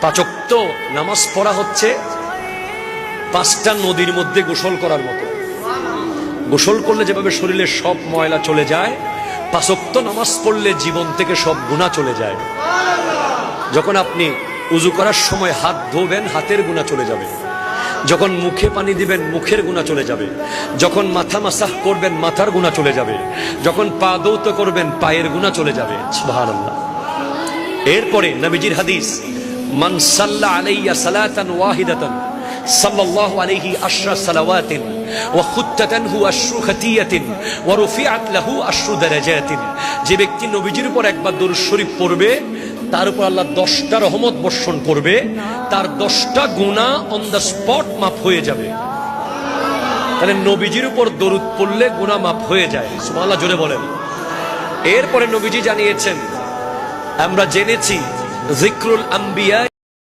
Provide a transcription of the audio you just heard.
পাচক্ত নামাজ পড়া হচ্ছে পাঁচটা নদীর মধ্যে গোসল করার মতো। গোসল করলে যেভাবে শরীরে সব ময়লা চলে যায়, পাঁচক্ত নামাজ পড়লে জীবন থেকে সব গুণা চলে যায়। যখন আপনি উজু করার সময় হাত ধোবেন, হাতের গুণা চলে যাবে। যখন মুখে পানি দিবেন, মুখের গুণা চলে যাবে। যখন মাথা মাসাহ করবেন, মাথার গুণা চলে যাবে। যখন পা দৌত করবেন, পায়ের গুণা চলে যাবে। এরপরে নবীজির হাদিস মান সাল্লা আলাইয়া সালাতান ওয়াহিদাতান, সাল্লাল্লাহু আলাইহি আশরা সালাওয়াতিন, ওয়া খুত্তাতানহু আশরু খাতিয়াতিন, ওয়া রুফিআত লাহু আশরু দারাজাতিন। যে ব্যক্তি নবীজির উপর একবার দরুদ শরীফ পড়বে, তার উপর আল্লাহ দশটা রহমত বর্ষণ করবে, তার দশটা গুণা অন দ্য স্পট মাফ হয়ে যাবে। তাহলে নবীজির উপর দরুদ পড়লে গুণা মাফ হয়ে যায়। সুবহানাল্লাহ, জোরে বলেন। এরপরে নবীজি জানিয়েছেন, আমরা জেনেছি জিক্রুল আম্বিয়া